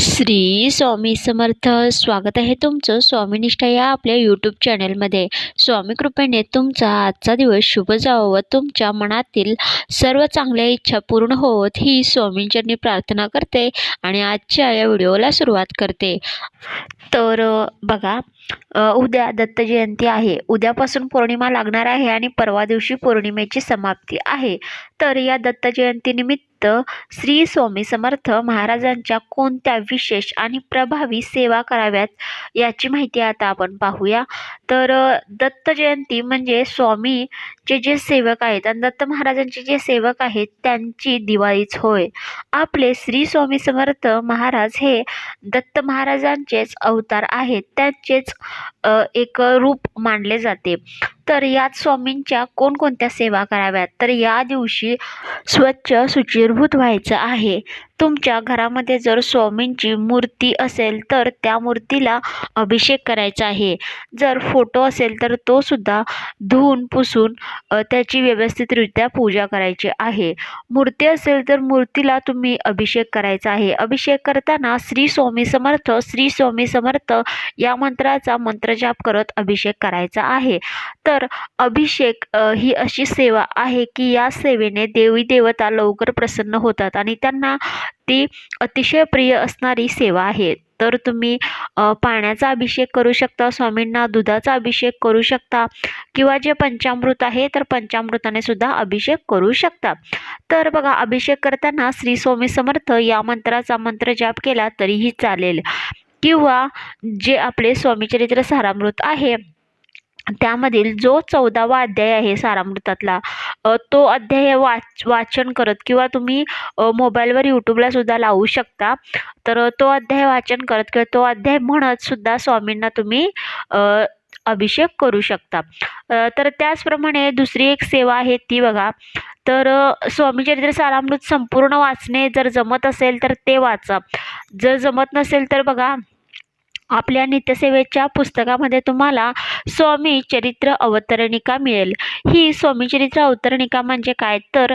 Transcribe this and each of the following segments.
श्री स्वामी समर्थ. स्वागत आहे तुमचं स्वामीनिष्ठा या आपल्या यूट्यूब चॅनलमध्ये स्वामी कृपेने तुमचा आजचा दिवस शुभ जावं व तुमच्या मनातील सर्व चांगल्या इच्छा पूर्ण होवत ही स्वामींच्यांनी प्रार्थना करते आणि आजच्या या व्हिडिओला सुरुवात करते. तर बघा उद्या दत्त जयंती आहे. उद्यापासून पौर्णिमा लागणार आहे आणि परवा दिवशी पौर्णिमेची समाप्ती आहे. तर या दत्त जयंतीनिमित्त श्री स्वामी समर्थ महाराजांच्या कोणत्या विशेष आणि प्रभावी सेवा कराव्यात याची माहिती आता आपण पाहूया. तर दत्त जयंती म्हणजे स्वामीचे जे सेवक आहेत आणि दत्त महाराजांचे जे सेवक आहेत त्यांची दिवाळीच होय. आपले श्री स्वामी समर्थ महाराज हे दत्त महाराजांचेच अवतार आहेत. त्यांचेच एक रूप मानले जाते. तर यात स्वामींच्या कोणकोणत्या सेवा कराव्यात? तर या दिवशी स्वच्छ शुचिर्भूत व्हायचं आहे. तुमच्या घरामध्ये जर स्वामींची मूर्ती असेल तर त्या मूर्तीला अभिषेक करायचा आहे. जर फोटो असेल तर तो सुद्धा धुवून पुसून त्याची व्यवस्थितरित्या पूजा करायची आहे. मूर्ती असेल तर मूर्तीला तुम्ही अभिषेक करायचा आहे. अभिषेक करताना श्री स्वामी समर्थ श्री स्वामी समर्थ या मंत्राचा मंत्रजाप करत अभिषेक करायचा आहे. तर अभिषेक ही अशी सेवा आहे की या सेवेने देवी देवता लवकर प्रसन्न होतात आणि त्यांना ती अतिशय प्रिय असणारी सेवा आहे. तर तुम्ही पाण्याचा अभिषेक करू शकता स्वामींना दुधाचा अभिषेक करू शकता किंवा जे पंचामृत आहे तर पंचामृताने सुद्धा अभिषेक करू शकता. तर बघा अभिषेक करताना श्री स्वामी समर्थ या मंत्राचा मंत्र जाप केला तरीही चालेल. किंवा जे आपले स्वामीचरित्र सारामृत आहे त्यामधील जो चौदावा अध्याय आहे सारामृतातला तो अध्याय वाच वाचन करत किंवा तुम्ही मोबाईलवर यूट्यूबला सुद्धा लावू शकता. तर तो अध्याय वाचन करत किंवा तो अध्याय म्हणत सुद्धा स्वामींना तुम्ही अभिषेक करू शकता. तर त्याचप्रमाणे दुसरी एक सेवा आहे ती बघा. तर स्वामी स्वामीचरित्र सारामृत संपूर्ण वाचणे जर जमत असेल तर ते वाचा. जर जमत नसेल तर बघा आपल्या नित्यसेवेच्या पुस्तकामध्ये तुम्हाला स्वामी चरित्र अवतरणिका मिळेल. ही स्वामी चरित्र अवतरणिका म्हणजे काय? तर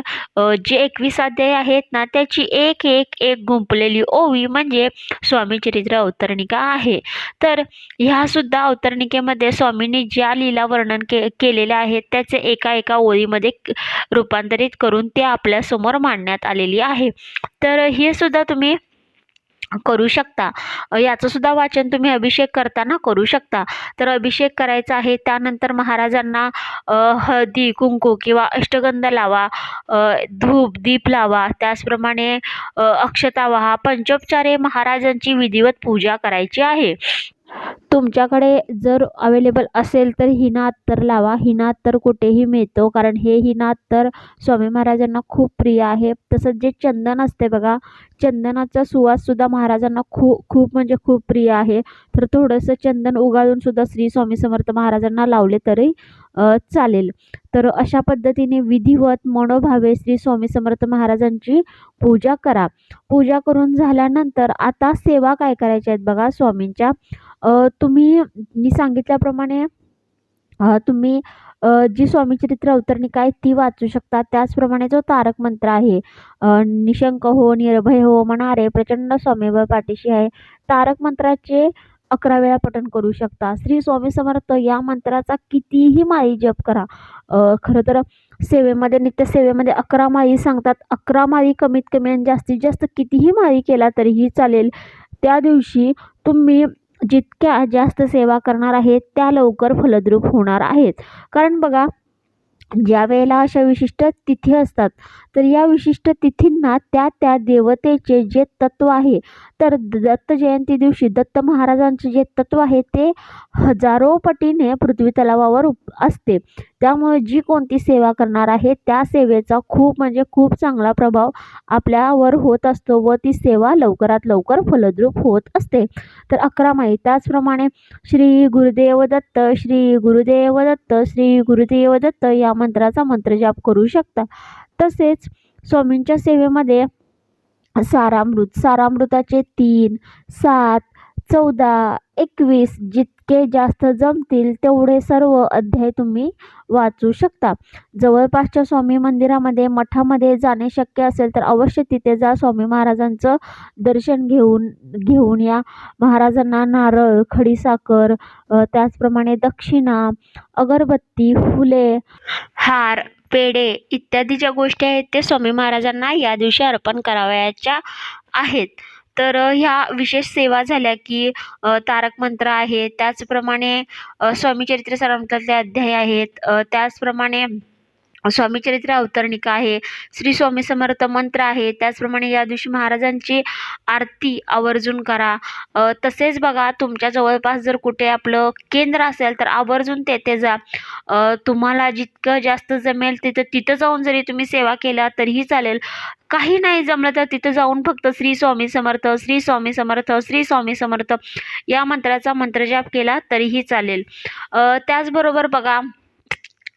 जे एकवीस अध्याय आहेत ना त्याची एक एक एक गुंपलेली ओवी म्हणजे स्वामी चरित्र अवतरणिका आहे. तर ह्यासुद्धा अवतरणिकेमध्ये स्वामींनी ज्या लीला वर्णन के केलेल्या आहेत त्याचे एका एका ओळीमध्ये रूपांतरित करून ते आपल्यासमोर मांडण्यात आलेली आहे. तर हे सुद्धा तुम्ही करू शकता. याचंसुद्धा याचं सुद्धा वाचन तुम्ही अभिषेक करताना करू शकता. तर अभिषेक करायचा आहे त्यानंतर महाराजांना हळदी कुंकू किंवा अष्टगंध लावा धूप दीप लावा. त्याचप्रमाणे अक्षता वाहा पंचोपचारे महाराजांची विधिवत पूजा करायची आहे. तुमच्याकडे जर अवेलेबल असेल तर हिना अत्तर लावा. हिना अत्तर कुठेही मिळतो कारण हे हिना अत्तर स्वामी महाराजांना खूप प्रिय आहे. तसंच जे चंदन असते बघा चंदनाचा सुवाससुद्धा महाराजांना खूप खूप म्हणजे खूप प्रिय आहे. तर थोडंसं चंदन उगाळूनसुद्धा श्री स्वामी समर्थ महाराजांना लावले तरी चालेल. तर अशा पद्धतीने विधिवत मनोभावे श्री स्वामी समर्थ महाराजांची पूजा करा. पूजा करून झाल्यानंतर आता सेवा काय करायच्या आहेत बघा स्वामींच्या? तुम्ही मी सांगितल्याप्रमाणे तुम्ही जी स्वामीचरित्र अवतरणिका आहे ती वाचू शकता. त्याचप्रमाणे जो तारक मंत्र आहे निशंक हो निर्भय हो म्हणणारे प्रचंड स्वामीवर पाठीशी आहे तारक मंत्राचे अकरा वेळा पठण करू शकता. श्री स्वामी समर्थ या मंत्राचा कितीही माळी जप करा. अ, खरं तर सेवेमध्ये नित्य सेवेमध्ये अकरा माळी सांगतात. अकरा माळी कमीत कमी आणि जास्तीत जास्त कितीही माळी केला तरीही चालेल. त्या दिवशी तुम्ही जितक्या जास्त सेवा करणार आहेत त्या लवकर फलद्रूप होणार आहेत. कारण बघा ज्या वेळेला अशा विशिष्ट तिथी असतात तर या विशिष्ट तिथींना त्या त्या देवतेचे जे तत्व आहे तर द- दत्त जयंती दिवशी दत्त महाराजांचे जे तत्व आहे ते हजारो पटीने पृथ्वी तलावावर उप- असते. त्यामुळे जी कोणती सेवा करणार आहे त्या सेवेचा खूप म्हणजे खूप चांगला प्रभाव आपल्यावर होत असतो व ती सेवा लवकरात लवकर फलद्रूप होत असते. तर अकरा माई त्याचप्रमाणे श्री गुरुदेव दत्त श्री गुरुदेव दत्त श्री गुरुदेव दत्त या मंत्राचा मंत्रजाप करू शकता. तसेच स्वामींच्या सेवेमध्ये सारामृत सारामृताचे तीन सात चौदा एकवीस जितके जास्त जमतील तेवढे सर्व अध्याय तुम्ही वाचू शकता. जवळपासच्या स्वामी मंदिरामध्ये मठामध्ये जाणे शक्य असेल तर अवश्य तिथे जा. स्वामी महाराजांचं दर्शन घेऊन घेऊन या. महाराजांना नारळ खडीसाखर त्याचप्रमाणे दक्षिणा अगरबत्ती फुले हार पेढे इत्यादी ज्या गोष्टी आहेत ते स्वामी महाराजांना या दिवशी अर्पण करावयाच्या आहेत. तर ह्या विशेष सेवा झाल्या की तारक मंत्र आहे त्याचप्रमाणे स्वामी चरित्र सारामृतातले अध्याय आहेत त्याचप्रमाणे स्वामी चरित्र अवतरणिका आहे. श्री स्वामी समर्थ मंत्र आहे. त्याचप्रमाणे या दिवशी महाराजांची आरती आवर्जून करा. तसेच बघा तुमच्या जवळपास जर कुठे आपलं केंद्र असेल तर आवर्जून तेथे जा. तुम्हाला जितकं जास्त जमेल तिथं तिथं जाऊन जरी तुम्ही सेवा केल्या तरीही चालेल. काही नाही जमलं तर तिथं जाऊन फक्त श्री स्वामी समर्थ श्री स्वामी समर्थ श्री स्वामी समर्थ या मंत्राचा मंत्रजाप केला तरीही चालेल. त्याचबरोबर बघा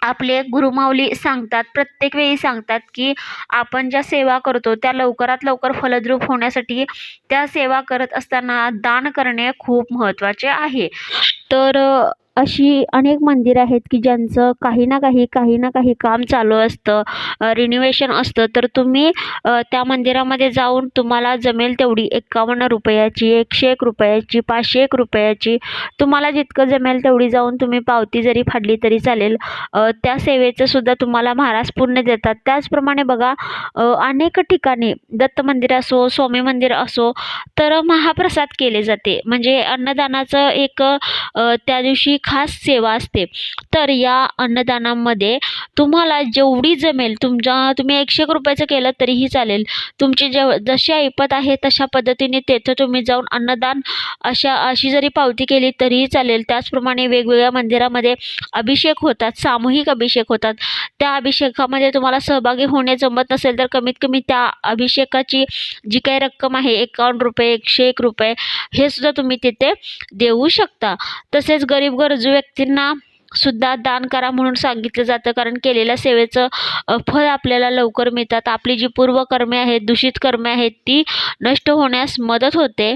आपले गुरुमाऊली सांगतात प्रत्येक वेळी सांगतात की आपण ज्या सेवा करतो त्या लवकरात लवकर फलद्रूप होण्यासाठी त्या सेवा करत असताना दान करणे खूप महत्त्वाचे आहे. तर अशी अनेक मंदिरं आहेत की ज्यांचं काही ना काही काही ना काही काम चालू असतं रिनिवेशन असतं. तर तुम्ही त्या मंदिरामध्ये जाऊन तुम्हाला जमेल तेवढी एकावन्न रुपयाची एकशे एक रुपयाची पाचशे एक रुपयाची तुम्हाला जितकं जमेल तेवढी जाऊन तुम्ही पावती जरी फाडली तरी चालेल. त्या सेवेचं सुद्धा तुम्हाला महाराज पुण्य देतात. त्याचप्रमाणे बघा अनेक ठिकाणी दत्त मंदिर असो स्वामी मंदिर असो तर महाप्रसाद केले जाते. म्हणजे अन्नदानाचं एक त्या दिवशी खास सेवा असते. तर या अन्नदानामध्ये तुम्हाला जेवढी जमेल तुमच्या तुम्ही एकशे एक रुपयाचं केलं तरीही चालेल. तुमची जेव जशी ऐपत आहे तशा पद्धतीने तेथं तुम्ही जाऊन अन्नदान अशा अशी जरी पावती केली तरीही चालेल. त्याचप्रमाणे वेगवेगळ्या मंदिरामध्ये अभिषेक होतात सामूहिक अभिषेक होतात. त्या अभिषेकामध्ये तुम्हाला सहभागी होणे जमत नसेल तर कमीत कमी त्या अभिषेकाची जी काही रक्कम आहे एकावन्न रुपये एकशे एक रुपये हे सुद्धा तुम्ही तिथे देऊ शकता. तसेच गरीब गरजू व्यक्तींना सुद्धा दान करा म्हणून सांगितलं जातं. कारण केलेल्या सेवेचं फळ आपल्याला लवकर मिळतात. आपली जी पूर्वकर्मे आहेत दूषित कर्मे आहेत ती नष्ट होण्यास मदत होते.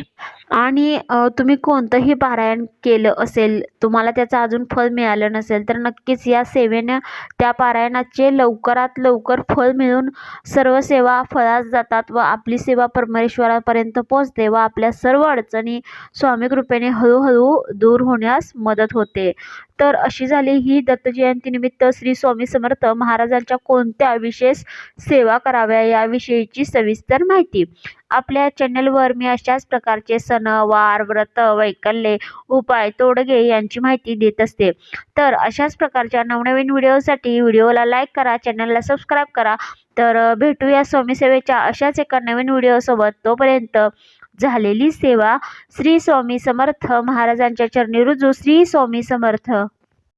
आणि तुम्ही कोणतंही पारायण केलं असेल तुम्हाला त्याचं अजून फळ मिळालं नसेल तर नक्कीच या सेवेनं त्या पारायणाचे लवकरात लवकर फळ मिळून सर्व सेवा फळास जातात व आपली सेवा परमेश्वरापर्यंत पोचते व आपल्या सर्व अडचणी स्वामी कृपेने हळूहळू दूर होण्यास मदत होते. तर अशी झाली ही दत्त जयंतीनिमित्त श्री स्वामी समर्थ महाराजांच्या कोणत्या विशेष सेवा कराव्या याविषयीची सविस्तर माहिती. आपल्या चॅनलवर मी अशाच प्रकारचे सण वार व्रत वैकल्ये उपाय तोडगे यांची माहिती देत असते. तर अशाच प्रकारच्या नवनवीन व्हिडिओसाठी व्हिडिओला लाईक करा चॅनलला सबस्क्राईब करा. तर भेटूया स्वामीसेवेच्या अशाच एका नवीन व्हिडिओसोबत तोपर्यंत झालेली सेवा श्री स्वामी समर्थ महाराजांच्या चरणी रुजू. श्री स्वामी समर्थ.